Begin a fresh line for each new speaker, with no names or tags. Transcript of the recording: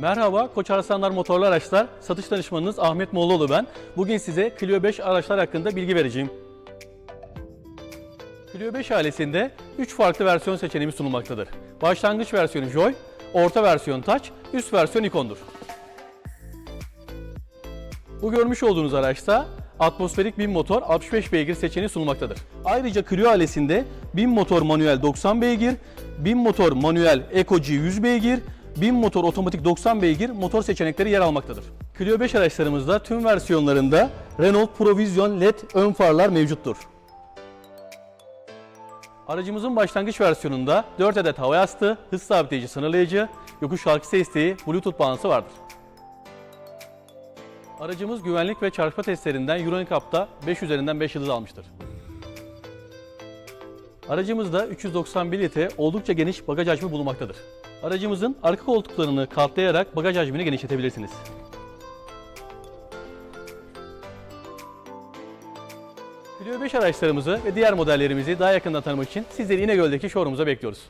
Merhaba, Koç Arslanlar Motorlu Araçlar satış danışmanınız Ahmet Mollaoğlu ben. Bugün size Clio 5 araçlar hakkında bilgi vereceğim. Clio 5 ailesinde 3 farklı versiyon seçeneği sunulmaktadır. Başlangıç versiyonu Joy, orta versiyon Touch, üst versiyon Icon'dur. Bu görmüş olduğunuz araçta atmosferik 1000 motor 65 beygir seçeneği sunulmaktadır. Ayrıca Clio ailesinde 1000 motor manuel 90 beygir, 1000 motor manuel Eco G 100 beygir, 1000 motor otomatik 90 beygir motor seçenekleri yer almaktadır. Clio 5 araçlarımızda tüm versiyonlarında Renault Provision LED ön farlar mevcuttur. Aracımızın başlangıç versiyonunda 4 adet hava yastığı, hız sabitleyici sınırlayıcı, yokuş kalkış desteği, Bluetooth bağlantısı vardır. Aracımız güvenlik ve çarpma testlerinden Euro NCAP'ta 5 üzerinden 5 yıldız almıştır. Aracımızda 391 litre oldukça geniş bagaj hacmi bulunmaktadır. Aracımızın arka koltuklarını katlayarak bagaj hacmini genişletebilirsiniz. Clio 5 araçlarımızı ve diğer modellerimizi daha yakından tanımak için sizleri İnegöl'deki showroom'umuza bekliyoruz.